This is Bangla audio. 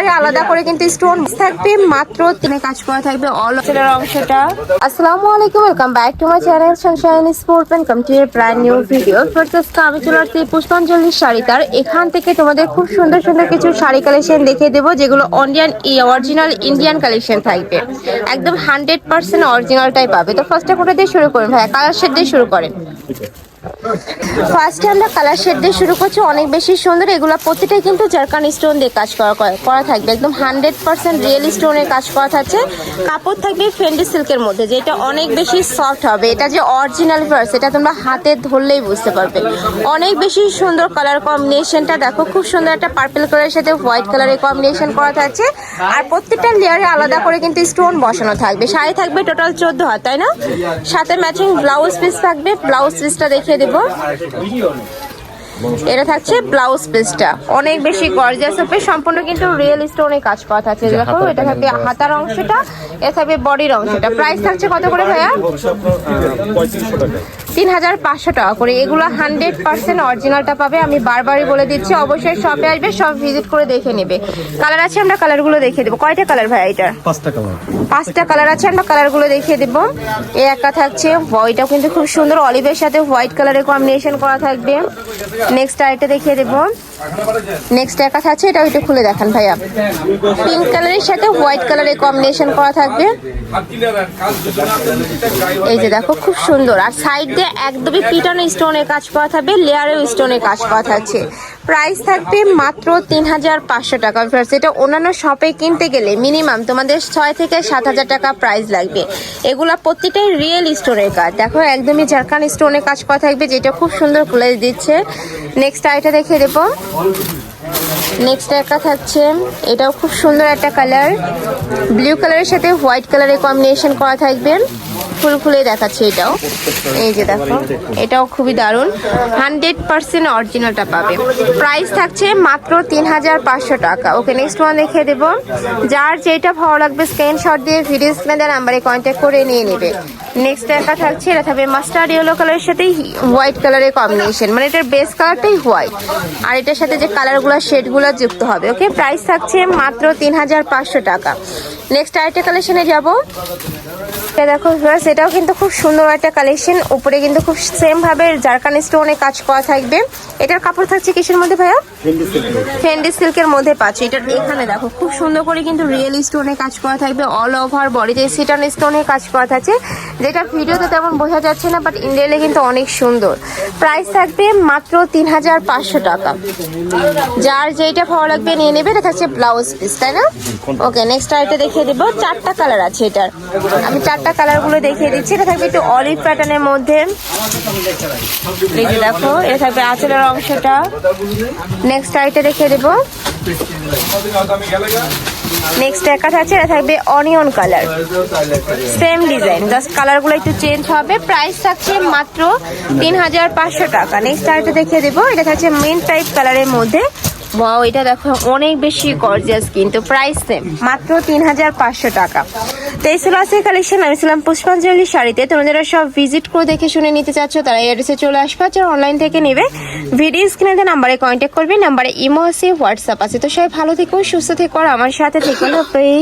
লেয়ারে আলাদা করে কিন্তু স্টোন থাকবে মাত্র তিনে কাজ করা থাকবে অল ওভারের অংশটা। আসসালামু আলাইকুম welcome back to my channel Sunshine Sport and come to brand new video first আজকে আমি চলে আসছি পুষ্পাঞ্জলি শাড়ি তার এখান থেকে তোমাদের খুব সুন্দর সুন্দর কিছু শাড়ি কালেকশন দেখিয়ে দেবো যেগুলো ইন্ডিয়ান অরিজিনাল ইন্ডিয়ান কালেকশন থাকবে। একদম হান্ড্রেড পার্সেন্ট অরিজিনালটাই পাবে। তো ফার্স্টে কোটা দিয়ে শুরু করুন ভাই কালার শেড দিয়ে শুরু করেন। ফার্স্টে আমরা কালার শেড দিয়ে শুরু করছি, অনেক বেশি সুন্দর। এগুলো প্রতিটাই কিন্তু জারকান স্টোন দিয়ে কাজ করা করা- থাকবে। একদম হান্ড্রেড পার্সেন্ট রিয়েল স্টোনের কাজ করা থাকছে। কাপড় থাকবে ফেন্ডি সিল্কের মধ্যে, যেটা অনেক বেশি সফট হবে। এটা যে অরিজিনাল ভার্স এটা তোমরা হাতে ধরলেই বুঝতে পারবে। অনেক বেশি সুন্দর কালার কম্বিনেশনটা দেখো। খুব সুন্দর একটা পার্পেল কালারের সাথে হোয়াইট কালারের কম্বিনেশন করা থাকছে। আর প্রত্যেকটা লেয়ারে আলাদা করে কিন্তু স্টোন বসানো থাকবে। শাড়ি থাকবে টোটাল চোদ্দ হাত, তাই না? সাথে ম্যাচিং ব্লাউজ পিস থাকবে। ব্লাউজ পিসটা দেখিয়ে দেবো। এটা থাকছে ব্লাউজ পিসটা। অনেক বেশি গর্জিয়াস হবে সম্পূর্ণ কিন্তু রিয়েল স্টোনে কাজ করা থাকছে। দেখো এটা থাকবে হাতার অংশটা এ থাকবে বডির অংশটা। প্রাইস থাকছে কত করে ভাইয়া? তিন হাজার পাঁচশো টাকা করে। এগুলো হান্ড্রেড পার্সেন্ট অরিজিনালটা পাবে। আমি বারবারই বলে দিচ্ছি অবশ্যই শপে আসবে সব ভিজিট করে দেখে নেবে। কালার আছে আমরা কালারগুলো দেখিয়ে দেবো। কয়টা কালার ভাই এটার পাঁচটা কালার পাঁচটা কালার আছে আমরা কালারগুলো দেখিয়ে দেব। এই একটা থাকছে ওইটাও কিন্তু খুব সুন্দর। অলিভের সাথে হোয়াইট কালারের কম্বিনেশন করা থাকবে। নেক্সট আরেকটা দেখিয়ে দেব। নেক্সট একটা থাকছে এটা একটু খুলে দেখান ভাইয়া। পিঙ্ক কালারের সাথে হোয়াইট কালারের কম্বিনেশন করা থাকবে। এই যে দেখো খুব সুন্দর। আর সাইড দিয়ে একদমই পিটানো স্টোনের কাজ করা থাকবে লেয়ারেও স্টোনের কাজ করা থাকছে। প্রাইস থাকবে মাত্র তিন হাজার পাঁচশো টাকা। Friends, এটা অন্যান্য শপে কিনতে গেলে মিনিমাম তোমাদের ছয় থেকে সাত হাজার টাকা প্রাইস লাগবে। এগুলো প্রত্যেকটাই রিয়েল স্টোনের কাজ। দেখো একদমই ঝাড়খান স্টোনের কাজ করা থাকবে যেটা খুব সুন্দর খুলে দিচ্ছে। নেক্সট আইটা দেখে দেবো। নেক্সট একটা থাকছে। এটাও খুব সুন্দর একটা কালার ব্লু কালারের সাথে হোয়াইট কালারের কম্বিনেশন করা থাকবে। ফুল ফুলে দেখাচ্ছে এটাও। এই যে দেখো, এটাও খুবই দারুণ। হান্ড্রেড পার্সেন্ট অরিজিনালটা পাবে। প্রাইস থাকছে মাত্র তিন হাজার পাঁচশো টাকা। ওকে নেক্সট ওয়ান দেখিয়ে দেবো। যার যেটা ভালো লাগবে স্ক্রিনশট দিয়ে ভিডিও স্ক্রিনে নাম্বারে কন্ট্যাক্ট করে নিয়ে নেবে। নেক্সট একটা থাকছে, এটা থাকবে মাস্টার্ড ইয়েলো কালারের সাথে হোয়াইট কালারের কম্বিনেশন মানে এটার বেস কালারটাই হোয়াইট আর এটার সাথে যে কালারগুলো শেডগুলো যুক্ত হবে ওকে প্রাইস থাকছে মাত্র তিন হাজার পাঁচশো টাকা। নেক্সট আরেকটা কালেকশনে যাব। এটা দেখো ভিউয়ার্স এটাও কিন্তু খুব সুন্দর একটা কালেকশন উপরে কিন্তু খুব সেম ভাবে জারকান স্টোনে কাজ করা থাকবে। এটার কাপড় থাকছে কিসের মধ্যে ভাইয়া? ফেন্ডি সিল্কের মধ্যে। পাচ্ছি। এটা এখানে দেখো খুব সুন্দর করে কিন্তু রিয়েল স্টোনে কাজ করা থাকবে। অল ওভার বডিতে সিটান স্টোনে কাজ করা থাকছে। যেটা ভিডিওতে তেমন বোঝা যাচ্ছে না বাট ইন্ডিয়ালে কিন্তু অনেক সুন্দর। প্রাইস থাকবে মাত্র তিন হাজার পাঁচশো টাকা। যার যেটা ভালো লাগবে নিয়ে নেবে এটা থাকছে ব্লাউজ পিস তাই না? ওকে নেক্সট আইটা দেখিয়ে দেবো। চারটা কালার আছে এটার। আমি চারটা কালারগুলো দেখিয়ে দিচ্ছি। এটা থাকবে একটু অলিভ প্যাটার্নের মধ্যে। দেখো, এটা থাকবে আঁচলের অংশটা। নেক্সট আইটা দেখিয়ে দেবো। নেক্সট একটা থাকছে এটা থাকবে onion colour same design just কালারগুলো একটু চেঞ্জ হবে। প্রাইস থাকছে মাত্র তিন হাজার পাঁচশো টাকা। নেক্সট আরেকটা দেখিয়ে দেবো। এটা থাকছে মেন টাইপ কালারের মধ্যে। ওয়াও এটা দেখো, অনেক বেশি গর্জিয়াস কিন্তু প্রাইস সেম মাত্র তিন হাজার পাঁচশো টাকা। তো এই ছিল কালেকশন আমি ছিলাম পুষ্পাঞ্জলি শাড়িতে। তোমরা যারা সব ভিজিট করে দেখে শুনে নিতে চাচ্ছ, তারা এড্রেসে চলে আসবে যারা অনলাইন থেকে নেবে ভিডিও স্ক্রিনে নাম্বারে কন্ট্যাক্ট করবে নাম্বারে ইমো আছে হোয়াটসঅ্যাপ আছে। তো সবাই ভালো থেকো, সুস্থ থেকো, আর আমার সাথে থেকো না প্লিজ